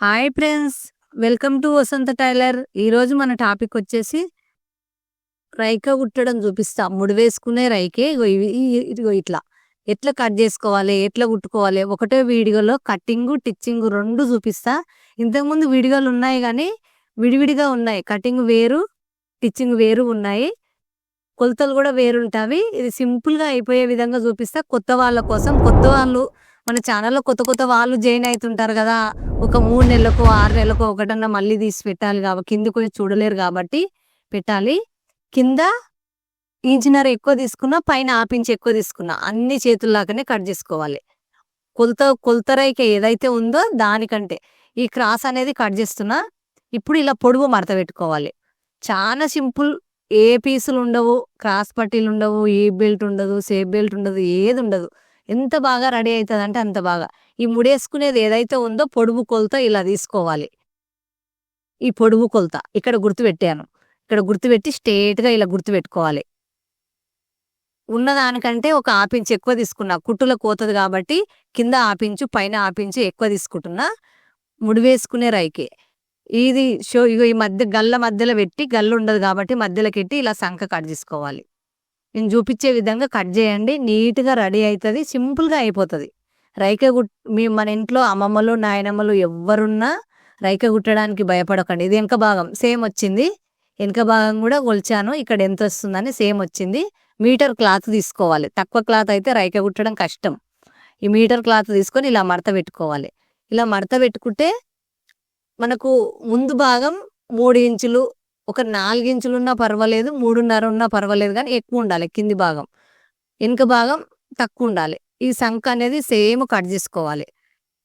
Hi friends welcome to Vasantha tailor ఈరోజు మన topic వచ్చేసి రైక కుట్టడం చూపిస్తా. ముడి వేసుకునే రైకే. ఇవి- ఇదిగో ఇట్లా. ఎట్లా కట్ చేసుకోవాలి? ఎట్లా కుట్టుకోవాలి? ఒకటే వీడియోలో కటింగ్ టిచ్చింగ్ రెండు చూపిస్తా. ఇంతకుముందు వీడియోలు ఉన్నాయి కానీ విడివిడిగా ఉన్నాయి. కటింగ్ వేరు టిచ్చింగ్ వేరు ఉన్నాయి. కొలతలు కూడా వేరుంటావి. ఇది సింపుల్గా అయిపోయే విధంగా చూపిస్తా. కొత్త వాళ్ళ కోసం కొత్త వాళ్ళు మన ఛానల్లో కొత్త కొత్త వాళ్ళు జాయిన్ అవుతుంటారు కదా ఒక మూడు నెలలకు ఆరు నెలలకు ఒకటన్నా మళ్ళీ తీసి పెట్టాలి కాబట్టి కింద కొంచెం చూడలేరు కాబట్టి పెట్టాలి. కింద ఇంచినర ఎక్కువ తీసుకున్నా పైన ఆపించి ఎక్కువ తీసుకున్నా అన్ని చేతుల్లాగానే కట్ చేసుకోవాలి. కొలత కొలత రైక ఏదైతే ఉందో దానికంటే ఈ క్రాస్ అనేది కట్ చేస్తున్నా ఇప్పుడు ఇలా పొడుగు మడత పెట్టుకోవాలి. చాలా సింపుల్ ఏ పీసులు ఉండవు క్రాస్ పట్టీలు ఉండవు ఏ బెల్ట్ ఉండదు సేఫ్ బెల్ట్ ఉండదు ఏది ఉండదు. ఎంత బాగా రెడీ అవుతుంది అంటే అంత బాగా. ఈ ముడేసుకునేది ఏదైతే ఉందో పొడువు కొలత ఇలా తీసుకోవాలి. ఈ పొడుగు కొలత ఇక్కడ గుర్తుపెట్టాను. ఇక్కడ గుర్తుపెట్టి స్ట్రేట్గా ఇలా గుర్తు పెట్టుకోవాలి ఉన్నదానికంటే ఒక ఆపించి ఎక్కువ తీసుకున్నా కుట్టుల కోతది కాబట్టి కింద ఆపించు పైన ఆపించు ఎక్కువ తీసుకుంటున్నా ముడి వేసుకునే రైకి. ఇది షో ఇగో ఈ మధ్య గల్ల మధ్యలో పెట్టి గల్లు ఉండదు కాబట్టి మధ్యలోకి పెట్టి ఇలా సంఖ కట్ చేసుకోవాలి నేను చూపించే విధంగా కట్ చేయండి. నీట్గా రెడీ అవుతుంది సింపుల్గా అయిపోతుంది. రైక గుట్ మీ మన ఇంట్లో అమ్మమ్మలు నాయనమ్మలు ఎవరున్నా రైక కుట్టడానికి భయపడకండి. ఇది వెనక భాగం. సేమ్ వచ్చింది. వెనక భాగం కూడా కొలిచాను. ఇక్కడ ఎంత వస్తుందని సేమ్ వచ్చింది. మీటర్ క్లాత్ తీసుకోవాలి. తక్కువ క్లాత్ అయితే రైక కుట్టడం కష్టం. ఈ మీటర్ క్లాత్ తీసుకొని ఇలా మడత పెట్టుకోవాలి. ఇలా మడత పెట్టుకుంటే మనకు ముందు భాగం మూడు ఇంచులు ఒక నాలుగించులున్నా ఉన్నా పర్వాలేదు మూడున్నర ఉన్నా పర్వాలేదు కానీ ఎక్కువ ఉండాలి కింది భాగం. వెనుక భాగం తక్కువ ఉండాలి ఈ సంఖ అనేది సేమ్ కట్ చేసుకోవాలి.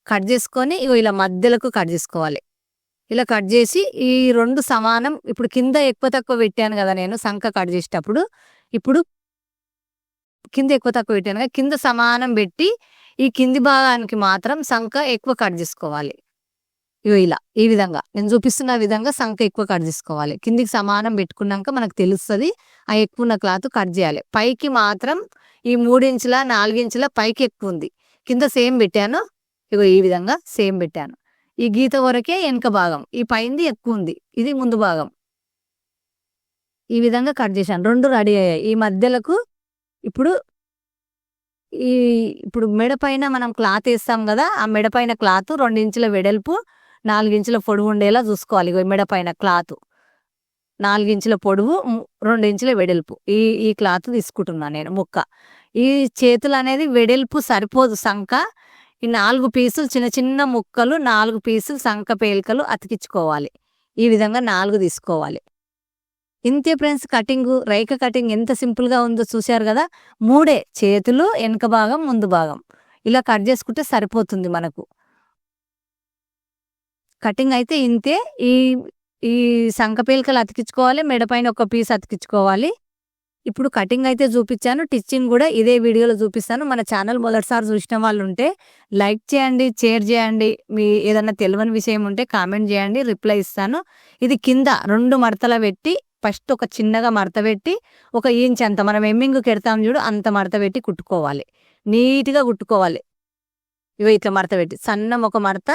కట్ చేసుకొని ఇగో ఇలా మధ్యలకు కట్ చేసుకోవాలి. ఇలా కట్ చేసి ఈ రెండు సమానం ఇప్పుడు కింద ఎక్కువ తక్కువ పెట్టాను కదా నేను సంఖ కట్ చేసేటప్పుడు. ఇప్పుడు కింద ఎక్కువ తక్కువ పెట్టాను కదా కింద సమానం పెట్టి ఈ కింది భాగానికి మాత్రం సంఖ ఎక్కువ కట్ చేసుకోవాలి. ఇగో ఇలా ఈ విధంగా. నేను చూపిస్తున్న విధంగా సంఖ ఎక్కువ కట్ చేసుకోవాలి. కిందికి సమానం పెట్టుకున్నాక మనకు తెలుస్తుంది ఆ ఎక్కువ ఉన్న క్లాత్ కట్ చేయాలి. పైకి మాత్రం ఈ మూడించుల నాలుగించుల పైకి ఎక్కువ ఉంది. కింద సేమ్ పెట్టాను. ఇగో ఈ విధంగా సేమ్ పెట్టాను. ఈ గీత వరకే వెనక భాగం. ఈ పైంది ఎక్కువ ఉంది. ఇది ముందు భాగం. ఈ విధంగా కట్ చేశాను. రెండు రెడీ అయ్యాయి. ఈ మధ్యలకు ఇప్పుడు ఈ ఇప్పుడు మెడ పైన మనం క్లాత్ వేస్తాం కదా ఆ మెడ పైన క్లాత్ రెండించుల వెడల్పు నాలుగించుల పొడవు ఉండేలా చూసుకోవాలి. మెడ పైన క్లాత్. నాలుగించుల పొడవు రెండు రెండించుల వెడల్పు. ఈ ఈ క్లాత్ తీసుకుంటున్నాను నేను ముక్క. ఈ చేతులు అనేది వెడల్పు సరిపోదు సంక. ఈ నాలుగు పీసులు చిన్న చిన్న ముక్కలు నాలుగు పీసులు సంక పేలికలు అతికించుకోవాలి. ఈ విధంగా నాలుగు తీసుకోవాలి. ఇంతే ఫ్రెండ్స్ కటింగ్ రైక కటింగ్ ఎంత సింపుల్గా ఉందో చూశారు కదా? మూడే చేతులు వెనక భాగం ముందు భాగం. ఇలా కట్ చేసుకుంటే సరిపోతుంది మనకు. కటింగ్ అయితే ఇంతే. ఈ ఈ సంక పేలికలు అతికించుకోవాలి మెడపైన ఒక పీస్ అతికించుకోవాలి. ఇప్పుడు కటింగ్ అయితే చూపించాను టిచ్చింగ్ కూడా ఇదే వీడియోలో చూపిస్తాను. మన ఛానల్ మొదటిసారి చూసిన వాళ్ళు ఉంటే లైక్ చేయండి షేర్ చేయండి. మీ ఏదన్నా తెలియని విషయం ఉంటే కామెంట్ చేయండి రిప్లై ఇస్తాను. ఇది కింద రెండు మడతల పెట్టి ఫస్ట్ ఒక చిన్నగా మడత పెట్టి ఒక ఇంచ్ అంత మనం ఎమ్మింగ్ కెడతాం చూడు అంత మడత పెట్టి కుట్టుకోవాలి. నీట్గా కుట్టుకోవాలి. ఇవి ఇట్లా మడత పెట్టి సన్నం ఒక మడత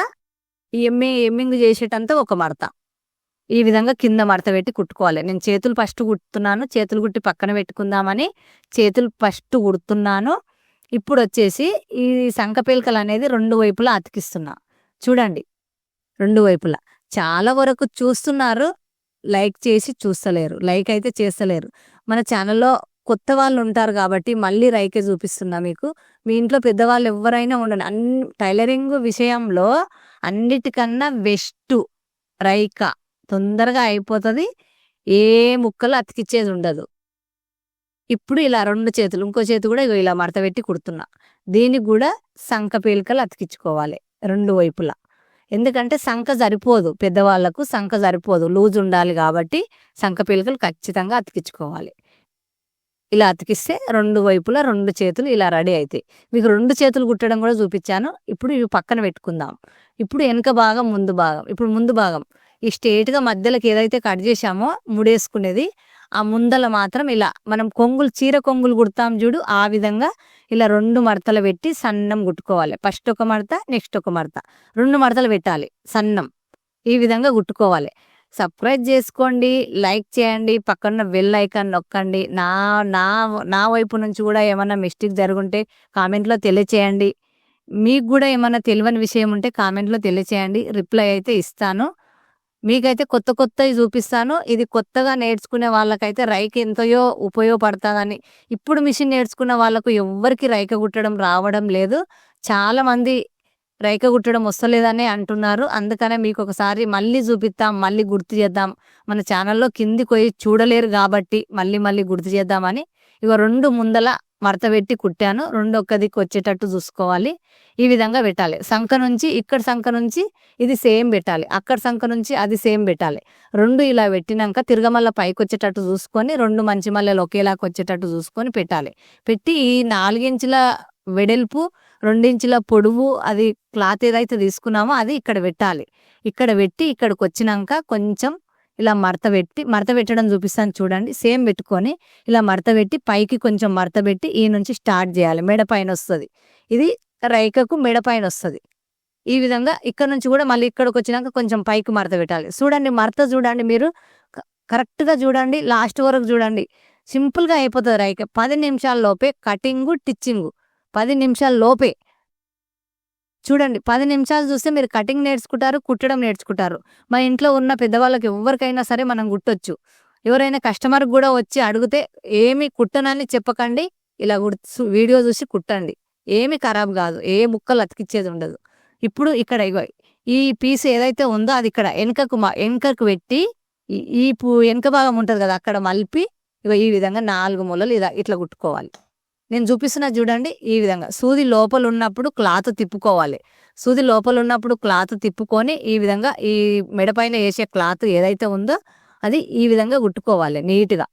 ఎమ్మి ఎమ్మింగ్ చేసేటంతా ఒక మడత. ఈ విధంగా కింద మడత పెట్టి కుట్టుకోవాలి. నేను చేతులు ఫస్ట్ కుడుతున్నాను. చేతులు కుట్టి పక్కన పెట్టుకుందామని చేతులు ఫస్ట్ కుడుతున్నాను. ఇప్పుడు వచ్చేసి ఈ సంకపేలికలు అనేది రెండు వైపులా అతికిస్తున్నా. చూడండి. రెండు వైపులా. చాలా వరకు చూస్తున్నారు. లైక్ చేసి చూస్తలేరు. లైక్ అయితే చేస్తలేరు. మన ఛానల్లో కొత్త వాళ్ళు ఉంటారు కాబట్టి మళ్ళీ రైకే చూపిస్తున్నా మీకు. మీ ఇంట్లో పెద్దవాళ్ళు ఎవరైనా ఉండండి. అన్ని టైలరింగ్ విషయంలో అన్నిటికన్నా బెస్ట్ రైక. తొందరగా అయిపోతుంది ఏ ముక్కలు అతికిచ్చేది ఉండదు. ఇప్పుడు ఇలా రెండు చేతులు ఇంకో చేతి కూడా ఇగో ఇలా మడత పెట్టి కుడుతున్నా. దీనికి కూడా సంక పీలికలు అతికించుకోవాలి రెండు వైపులా. ఎందుకంటే సంక సరిపోదు పెద్దవాళ్ళకు సంక సరిపోదు. లూజ్ ఉండాలి కాబట్టి సంక పీలికలు ఖచ్చితంగా అతికించుకోవాలి. ఇలా అతికిస్తే రెండు వైపులా రెండు చేతులు ఇలా రెడీ అవుతాయి మీకు రెండు చేతులు కుట్టడం కూడా చూపించాను. ఇప్పుడు ఇవి పక్కన పెట్టుకుందాం. ఇప్పుడు వెనక భాగం ముందు భాగం. ఇప్పుడు ముందు భాగం. ఈ స్ట్రేట్గా మధ్యలోకి ఏదైతే కట్ చేశామో ముడేసుకునేది ఆ ముందల మాత్రం ఇలా మనం కొంగులు చీర కొంగులు కుడతాం చూడు ఆ విధంగా ఇలా రెండు మడతలు పెట్టి సన్నం కుట్టుకోవాలి. ఫస్ట్ ఒక మడత నెక్స్ట్ ఒక మడత. రెండు మడతలు పెట్టాలి సన్నం. ఈ విధంగా కుట్టుకోవాలి. సబ్స్క్రైబ్ చేసుకోండి లైక్ చేయండి పక్కన బెల్ ఐకాన్ నొక్కండి. నా నా నా వైపు నుంచి కూడా ఏమైనా మిస్టేక్ జరుగుంటే కామెంట్లో తెలియచేయండి. మీకు కూడా ఏమైనా తెలియని విషయం ఉంటే కామెంట్లో తెలియచేయండి. రిప్లై అయితే ఇస్తాను. మీకైతే కొత్త కొత్తవి చూపిస్తాను. ఇది కొత్తగా నేర్చుకునే వాళ్ళకైతే రైక ఎంతయో ఉపయోగపడుతుందని. ఇప్పుడు మిషన్ నేర్చుకున్న వాళ్ళకు ఎవ్వరికి రైక కుట్టడం రావడం లేదు. చాలామంది రైక కుట్టడం వస్తలేదని అంటున్నారు. అందుకనే మీకు ఒకసారి మళ్ళీ చూపిస్తాం మళ్ళీ గుర్తు చేద్దాం. మన ఛానల్లో కిందికి పోయి చూడలేరు కాబట్టి మళ్ళీ మళ్ళీ గుర్తు చేద్దామని ఇక రెండు ముందల మడత పెట్టి కుట్టాను. రెండు ఒక్క దిక్కు వచ్చేటట్టు చూసుకోవాలి. ఈ విధంగా పెట్టాలి. సంఖ నుంచి ఇక్కడ సంఖ నుంచి ఇది సేమ్ పెట్టాలి. అక్కడ సంఖ నుంచి అది సేమ్ పెట్టాలి. రెండు ఇలా పెట్టినాక తిరగమల్ల పైకి వచ్చేటట్టు చూసుకొని రెండు మంచి మల్లెలు ఒకేలాగా వచ్చేటట్టు చూసుకొని పెట్టాలి. పెట్టి ఈ నాలుగించుల వెడల్పు రెండించుల పొడవు అది క్లాత్ ఏదైతే తీసుకున్నామో అది ఇక్కడ పెట్టాలి. ఇక్కడ పెట్టి ఇక్కడికి వచ్చినాక కొంచెం ఇలా మడత పెట్టి మడత పెట్టడం చూపిస్తాను చూడండి. సేమ్ పెట్టుకొని ఇలా మడత పెట్టి పైకి కొంచెం మడత పెట్టి ఈ నుంచి స్టార్ట్ చేయాలి. మెడ పైన వస్తుంది. ఇది రైకకు మెడ పైన వస్తుంది. ఈ విధంగా ఇక్కడ నుంచి కూడా మళ్ళీ ఇక్కడికి వచ్చినాక కొంచెం పైకి మడత పెట్టాలి. చూడండి మడత చూడండి మీరు. కరెక్ట్గా చూడండి. లాస్ట్ వరకు చూడండి. సింపుల్గా అయిపోతుంది రైక పది నిమిషాల లోపే కటింగు టిచ్చింగు. పది నిమిషాల లోపే. చూడండి పది నిమిషాలు చూస్తే మీరు కటింగ్ నేర్చుకుంటారు కుట్టడం నేర్చుకుంటారు. మా ఇంట్లో ఉన్న పెద్దవాళ్ళకి ఎవరికైనా సరే మనం కుట్టొచ్చు. ఎవరైనా కస్టమర్ కూడా వచ్చి అడిగితే ఏమి కుట్టనని చెప్పకండి ఇలా కుట్- వీడియో చూసి కుట్టండి. ఏమి ఖరాబ్ కాదు ఏ ముక్కలు అతికిచ్చేది ఉండదు. ఇప్పుడు ఇక్కడ ఇగో ఈ పీస్ ఏదైతే ఉందో అది ఇక్కడ వెనకకు మా వెనకకు పెట్టి ఈ- వెనుక వెనక భాగం ఉంటుంది కదా అక్కడ మలిపి ఇగో ఈ విధంగా నాలుగు మూలలు ఇలా ఇట్లా కుట్టుకోవాలి. నేను చూపిస్తున్నా చూడండి ఈ విధంగా. సూది లోపల ఉన్నప్పుడు క్లాత్ తిప్పుకోవాలి. సూది లోపల ఉన్నప్పుడు క్లాత్ తిప్పుకొని ఈ విధంగా ఈ మెడపైన వేసే క్లాత్ ఏదైతే ఉందో అది ఈ విధంగా కుట్టుకోవాలి నీట్గా.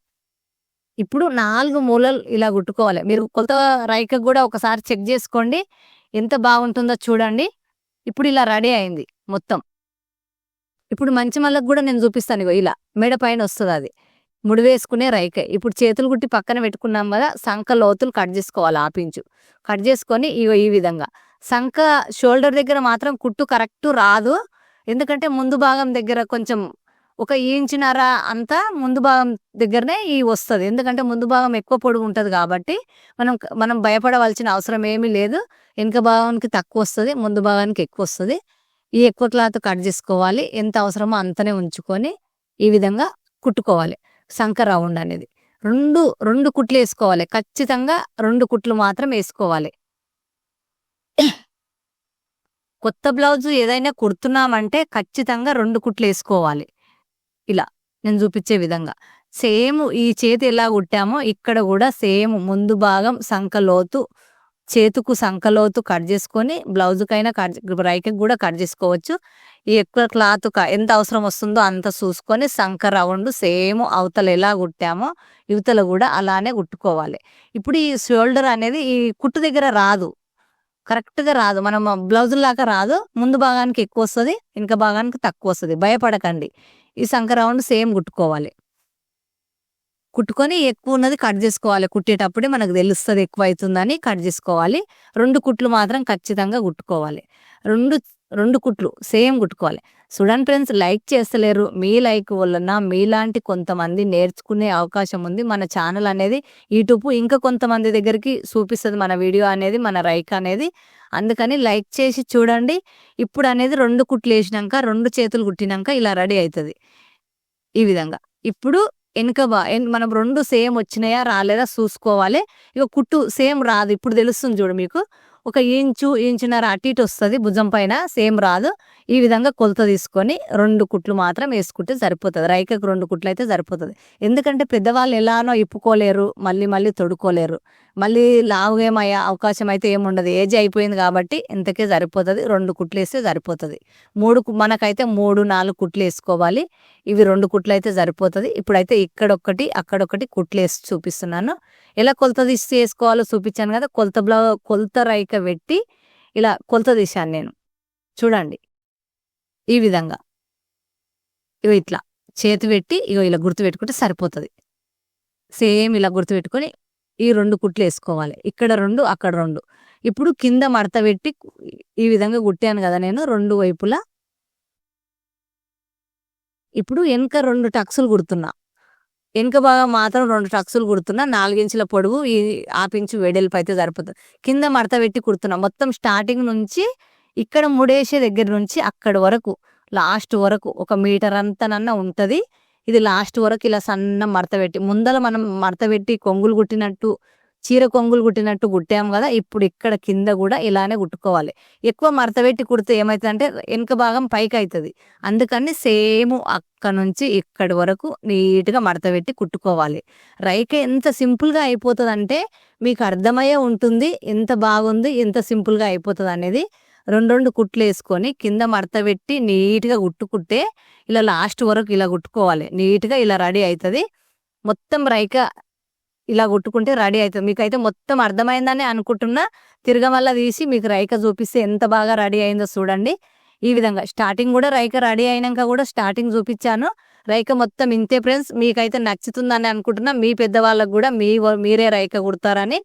ఇప్పుడు నాలుగు మూలలు ఇలా కుట్టుకోవాలి. మీరు కొత్త రైక కూడా ఒకసారి చెక్ చేసుకోండి. ఎంత బాగుంటుందో చూడండి. ఇప్పుడు ఇలా రెడీ అయింది మొత్తం. ఇప్పుడు మంచి మళ్ళకు కూడా నేను చూపిస్తాను ఇగో ఇలా మెడ పైన వస్తుంది అది. ముడి వేసుకునే రైకే. ఇప్పుడు చేతులు కుట్టి పక్కన పెట్టుకున్నాం కదా సంఖ లోతులు కట్ చేసుకోవాలి ఆపించు. కట్ చేసుకొని ఇగో ఈ విధంగా. సంఖ షోల్డర్ దగ్గర మాత్రం కుట్టు కరెక్ట్ రాదు. ఎందుకంటే ముందు భాగం దగ్గర కొంచెం ఒక ఇంచున్నర అంతా ముందు భాగం దగ్గరనే ఈ వస్తుంది. ఎందుకంటే ముందు భాగం ఎక్కువ పొడుగు ఉంటుంది కాబట్టి మనం మనం భయపడవలసిన అవసరం ఏమీ లేదు. వెనుక భాగానికి తక్కువ వస్తుంది ముందు భాగానికి ఎక్కువ వస్తుంది. ఈ ఎక్కువ క్లాత్ కట్ చేసుకోవాలి. ఎంత అవసరమో అంతనే ఉంచుకొని ఈ విధంగా కుట్టుకోవాలి. సంక రౌండ్ అనేది రెండు రెండు కుట్లు వేసుకోవాలి. ఖచ్చితంగా రెండు కుట్లు మాత్రం వేసుకోవాలి. కొత్త బ్లౌజ్ ఏదైనా కుడుతున్నామంటే ఖచ్చితంగా రెండు కుట్లు వేసుకోవాలి. ఇలా నేను చూపించే విధంగా. సేమ్ ఈ చేతి ఎలా కుట్టామో ఇక్కడ కూడా సేమ్ ముందు భాగం సంఖలోతు చేతుకు సంకలోతు కట్ చేసుకొని బ్లౌజ్కైనా కట్ రైకి కూడా కట్ చేసుకోవచ్చు. ఈ ఎక్కువ క్లాత్ ఎంత అవసరం వస్తుందో అంత చూసుకొని సంక రౌండ్ సేమ్ అవతల ఎలా కుట్టామో యువతలు కూడా అలానే కుట్టుకోవాలి. ఇప్పుడు ఈ షోల్డర్ అనేది ఈ కుట్టు దగ్గర రాదు. కరెక్ట్గా రాదు. మనం బ్లౌజ్ లాగా రాదు. ముందు భాగానికి ఎక్కువ వస్తుంది వెనక భాగానికి తక్కువ వస్తుంది. భయపడకండి. ఈ సంక రౌండ్ సేమ్ కుట్టుకోవాలి. కుట్టుకొని ఎక్కువ ఉన్నది కట్ చేసుకోవాలి. కుట్టేటప్పుడే మనకు తెలుస్తుంది ఎక్కువ అవుతుందని కట్ చేసుకోవాలి. రెండు కుట్లు మాత్రం ఖచ్చితంగా కుట్టుకోవాలి. రెండు రెండు కుట్లు సేమ్ కుట్టుకోవాలి. చూడండి ఫ్రెండ్స్ లైక్ చేస్తలేరు. మీ లైక్ వలన మీలాంటి కొంతమంది నేర్చుకునే అవకాశం ఉంది. మన ఛానల్ అనేది యూట్యూబ్ ఇంకా కొంతమంది దగ్గరికి చూపిస్తుంది మన వీడియో అనేది మన రైక్ అనేది. అందుకని లైక్ చేసి చూడండి. ఇప్పుడు అనేది రెండు కుట్లు వేసినాక రెండు చేతులు కుట్టినాక ఇలా రెడీ అవుతుంది. ఈ విధంగా. ఇప్పుడు వెనుక మనం రెండు సేమ్ వచ్చినాయా రాలేదా చూసుకోవాలి. ఇక కుట్టు సేమ్ రాదు. ఇప్పుడు తెలుస్తుంది చూడు మీకు. ఒక ఇంచు ఇంచున్నర అటు ఇటు వస్తుంది భుజం పైన సేమ్ రాదు. ఈ విధంగా కొలత తీసుకొని రెండు కుట్లు మాత్రం వేసుకుంటే సరిపోతుంది. రైకకు రెండు కుట్లు అయితే సరిపోతుంది. ఎందుకంటే పెద్దవాళ్ళు ఎలానో ఇప్పుకోలేరు మళ్ళీ మళ్ళీ తొడుకోలేరు మళ్ళీ లావుగేమయ్యే అవకాశం అయితే ఏముండదు. ఏజ్ అయిపోయింది కాబట్టి ఇంతకే సరిపోతుంది. రెండు కుట్లు వేస్తే సరిపోతుంది. మూడు కు- మనకైతే మూడు నాలుగు కుట్లు వేసుకోవాలి. ఇవి రెండు కుట్లు అయితే సరిపోతుంది. ఇప్పుడైతే ఇక్కడొక్కటి అక్కడొక్కటి కుట్లు వేసి చూపిస్తున్నాను. ఎలా కొలత తీసి వేసుకోవాలో చూపించాను కదా. కొలత బ్లౌ కొలత రైక పెట్టి ఇలా కొలత తీశాను నేను. చూడండి. ఈ విధంగా. ఇగో ఇట్లా. చేతి పెట్టి ఇగో ఇలా గుర్తు పెట్టుకుంటే సరిపోతుంది. సేమ్ ఇలా గుర్తు పెట్టుకొని ఈ రెండు కుట్లు వేసుకోవాలి. ఇక్కడ రెండు అక్కడ రెండు. ఇప్పుడు కింద మడత పెట్టి ఈ విధంగా కుట్టాను కదా నేను రెండు వైపులా. ఇప్పుడు వెనక రెండు టక్సులు కుడుతున్నా. వెనుక భాగం మాత్రం రెండు టక్సులు కుడుతున్నా నాలుగించుల పొడవు ఈ ఆపించు వెడల్పు అయితే సరిపోతుంది కింద మడత పెట్టి కుడుతున్నా. మొత్తం స్టార్టింగ్ నుంచి ఇక్కడ ముడేసే దగ్గర నుంచి అక్కడ వరకు లాస్ట్ వరకు ఒక మీటర్ అంతనన్నా ఉంటుంది. ఇది లాస్ట్ వరకు ఇలా సన్న మడత పెట్టి ముందల మనం మడత పెట్టి కొంగులు కుట్టినట్టు చీర కొంగులు కుట్టినట్టు కుట్టాము కదా ఇప్పుడు ఇక్కడ కింద కూడా ఇలానే కుట్టుకోవాలి. ఎక్కువ మడతపెట్టి కుడితే ఏమవుతుందంటే వెనుక భాగం పైకి అవుతుంది అందుకని సేమ్ అక్కడ నుంచి ఇక్కడి వరకు నీట్గా మడతపెట్టి కుట్టుకోవాలి. రైక ఎంత సింపుల్గా అయిపోతుంది అంటే మీకు అర్థమయ్యే ఉంటుంది ఎంత బాగుంది ఎంత సింపుల్గా అయిపోతుంది అనేది రెండు రెండు కుట్లు వేసుకొని కింద మడతపెట్టి నీట్గా కుట్టుకుంటే ఇలా లాస్ట్ వరకు ఇలా కుట్టుకోవాలి. నీట్గా ఇలా రెడీ అవుతుంది మొత్తం రైక ఇలా కుట్టుకుంటే రెడీ అవుతుంది మీకైతే మొత్తం అర్థమైందని అనుకుంటున్నా. తిరగమల్ల తీసి మీకు రైక చూపిస్తే ఎంత బాగా రెడీ అయిందో చూడండి. ఈ విధంగా స్టార్టింగ్ కూడా రైక రెడీ అయినాక కూడా స్టార్టింగ్ చూపించాను. రైక మొత్తం ఇంతే ఫ్రెండ్స్. మీకైతే నచ్చుతుందని అనుకుంటున్నా. మీ పెద్దవాళ్ళకు కూడా మీ వ- మీరే రైక కుడతారని.